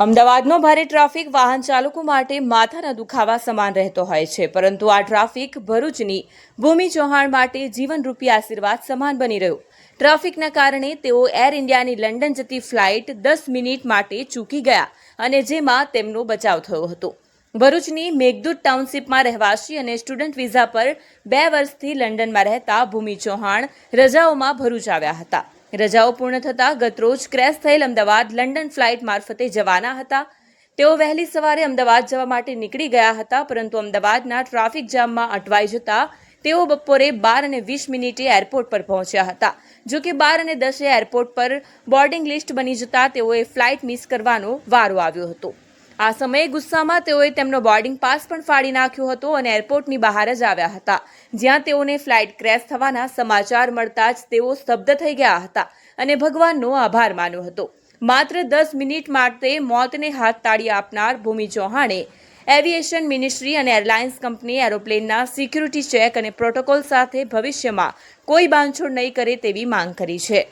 અમદાવાદનો ભારે ટ્રાફિક, વાહન ચાલકો માટે માથાના દુખાવા સમાન રહેતો હોય છે. પરંતુ આ ટ્રાફિક ભરૂચની ભૂમિ ચૌહાણ માટે જીવનરૂપી આશીર્વાદ સમાન બની રહ્યો. ટ્રાફિકના કારણે તેઓ એર ઇન્ડિયાની લંડન જતી ફ્લાઇટ દસ મિનિટ માટે ચૂકી ગયા અને જેમાં તેમનો બચાવ થયો હતો. ભરૂચની મેઘદૂત ટાઉનશીપમાં રહેવાસી અને સ્ટુડન્ટ વિઝા પર બે વર્ષથી લંડનમાં રહેતા ભૂમિ ચૌહાણ રજાઓમાં ભરૂચ આવ્યા હતા. રજાઓ પૂર્ણ થતાં ગતરોજ ક્રેશ થયેલ અમદાવાદ લંડન ફ્લાઇટ મારફતે જવાના હતા. તેઓ વહેલી સવારે અમદાવાદ જવા માટે નીકળી ગયા હતા, પરંતુ અમદાવાદના ટ્રાફિક જામમાં અટવાઈ જતા તેઓ બપોરે બાર અને વીસ મિનિટે એરપોર્ટ પર પહોંચ્યા હતા. જો કે બાર અને દસે એરપોર્ટ પર બોર્ડિંગ લિસ્ટ બની જતા તેઓએ ફ્લાઇટ મિસ કરવાનો વારો આવ્યો હતો. આ સમયે ગુસ્સામાં તેઓએ તેમનો બોર્ડિંગ પાસ પણ ફાડી નાખ્યો હતો અને એરપોર્ટની બહાર જ આવ્યા હતા, જ્યાં તેઓને ફ્લાઇટ ક્રેશ થવાના સમાચાર મળતા જ તેઓ સ્તબ્ધ થઈ ગયા હતા અને ભગવાનનો આભાર માન્યો હતો. માત્ર દસ મિનિટ માટે મોતને હાથ તાળી આપનાર ભૂમિ ચૌહાણે એવિએશન મિનિસ્ટ્રી અને એરલાઇન્સ કંપની એરોપ્લેનના સિક્યુરિટી ચેક અને પ્રોટોકોલ સાથે ભવિષ્યમાં કોઈ બાંધછોડ નહીં કરે તેવી માંગ કરી છે.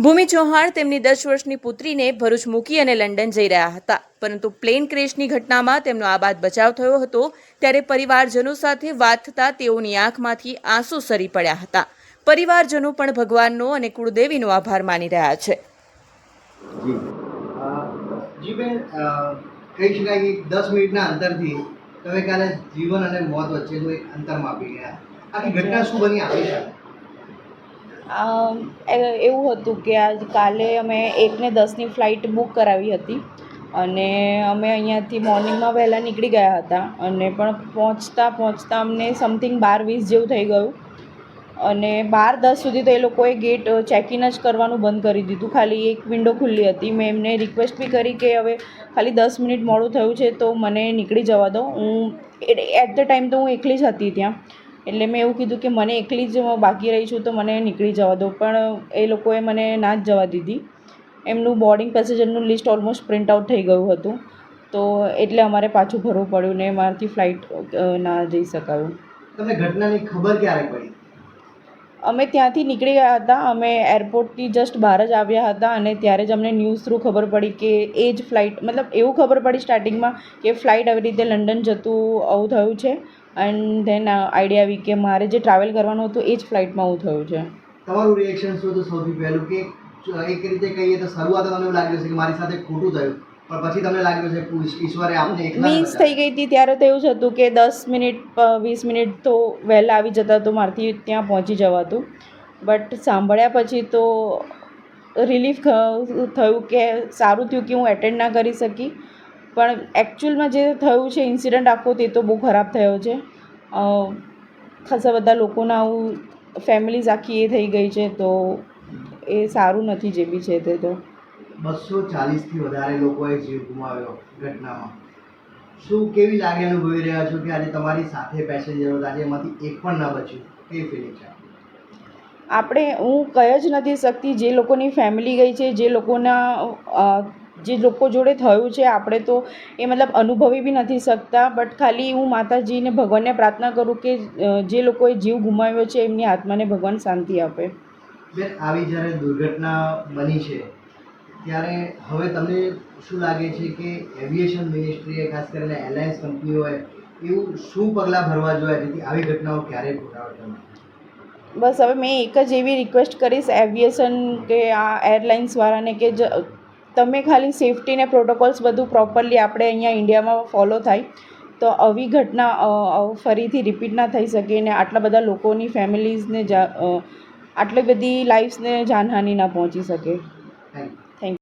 ભૂમિ ચૌહાણ તેમની દસ વર્ષની પુત્રીને ભરૂચ મૂકી અને લંડન જઈ રહ્યા હતા. પરંતુ પ્લેન ક્રેશની ઘટનામાં તેમનો આબાદ બચાવ થયો હતો, ત્યારે પરિવારજનો સાથે વાત થતાં તેઓની આંખમાંથી આંસુ સરી પડ્યા હતા. પરિવારજનો પણ ભગવાનનો અને કુળદેવીનો આભાર માની રહ્યા છે. કહી શકાય કે દસ મિનિટના અંતરથી તમે કાલે જીવન અને મોત વચ્ચેનું એક અંતર માપી ગયા. આખી ઘટના શું બની આપી શકે આ એ- એવું હતું કે આજ કાલે અમે એકને દસની ફ્લાઇટ બુક કરાવી હતી અને અમે અહીંયાથી મોર્નિંગમાં વહેલા નીકળી ગયા હતા અને પણ પહોંચતા પહોંચતા અમને સમથિંગ બાર વીસ જેવું થઈ ગયું. અને બાર દસ સુધી તો એ લોકોએ ગેટ ચેકિન જ કરવાનું બંધ કરી દીધું. ખાલી એક વિન્ડો ખુલ્લી હતી. મેં એમને રિક્વેસ્ટ બી કરી કે હવે ખાલી દસ મિનિટ મોડું થયું છે તો મને નીકળી જવા દો. હું એટ ધ ટાઈમ તો હું એકલી જ હતી ત્યાં. એટલે મેં એવું કીધું કે મને એકલી જ બાકી રહી છું તો મને નીકળી જવા દો. પણ એ લોકોએ મને ના જ જવા દીધી. એમનું બોર્ડિંગ પેસેન્જરનું લિસ્ટ ઓલમોસ્ટ પ્રિન્ટ આઉટ થઈ ગયું હતું. તો એટલે અમારે પાછું ભરવું પડ્યું ને મારાથી ફ્લાઇટ ના જઈ શકાયું. તમને ઘટનાની ખબર ક્યારે પડી? અમે ત્યાંથી નીકળી ગયા હતા. અમે એરપોર્ટથી જસ્ટ બહાર જ આવ્યા હતા અને ત્યારે જ અમને ન્યૂઝ થ્રુ ખબર પડી કે એ જ ફ્લાઇટ મતલબ એવું ખબર પડી સ્ટાર્ટિંગમાં કે ફ્લાઇટ આવી રીતે લંડન જતું આવું થયું છે. એન્ડ ધેન આઈડિયા આવી કે મારે જે ટ્રાવેલ કરવાનું હતું એ જ ફ્લાઇટમાં હું થયું છે. તમારું રિએક્શન શું હતું સૌથી પહેલું કે એક રીતે કહીએ તો શરૂઆત તમને એવું લાગ્યું છે કે મારી સાથે ખોટું થયું પણ પછી તમને લાગ્યું છે ઈશ્વરે આપને મીન્સ થઈ ગઈ હતી ત્યારે તો એવું જ હતું કે દસ મિનિટ વીસ મિનિટ તો વહેલા આવી જતા તો મારથી ત્યાં પહોંચી જવાતું. બટ સાંભળ્યા પછી તો રિલીફ થયું કે સારું થયું કે હું એટેન્ડ ના કરી શકી. પણ એકચ્યુઅલમાં જે થયું છે ઇન્સિડન્ટ આખો તે તો બહુ ખરાબ થયો છે. ખાસા બધા લોકોના આવું ફેમિલીઝ આખી એ થઈ ગઈ છે તો એ સારું નથી જે બી છે તે તો. બસો ચાલીસથી વધારે લોકોએ જીવ ગુમાવ્યો ઘટનામાં. શું કેવી લાગે અનુભવી રહ્યા છો કે આજે તમારી સાથે પેસેન્જરો હતા એમાંથી એક પણ ન બચ્યું? કેવી ફિલિંગ છે? આપણે હું કહી જ નથી શકતી જે લોકોની ફેમિલી ગઈ છે જે લોકોના જે લોકો જોડે થયું છે આપણે તો એ મતલબ અનુભવી બી નથી શકતા. બટ ખાલી હું માતાજીને ભગવાનને પ્રાર્થના કરું કે જે લોકોએ જીવ ગુમાવ્યો છે એમની આત્માને ભગવાન શાંતિ આપે. બેન આવી જ્યારે દુર્ઘટના બની છે ત્યારે હવે તમને શું લાગે છે કે એવિએશન મિનિસ્ટ્રીએ ખાસ કરીને એરલાઇન્સ કંપનીઓએ એવું શું પગલાં ભરવા જોઈએ જેથી આવી ઘટનાઓ ક્યારેય પુનરાવર્તન બસ હવે મેં એક જ એવી રિક્વેસ્ટ કરીશ એવિએશન કે આ એરલાઇન્સવાળાને કે જ તમે ખાલી સેફ્ટી ને પ્રોટોકોલ્સ બધું પ્રોપરલી આપણે અહીંયા ઇન્ડિયામાં ફોલો થાય તો આવી ઘટના ફરીથી રિપીટ ના થઈ શકે ને આટલા બધા લોકોની ફેમિલીઝને જા આટલી બધી લાઈફ્સને જાનહાનિ ના પહોંચી શકે. Thank you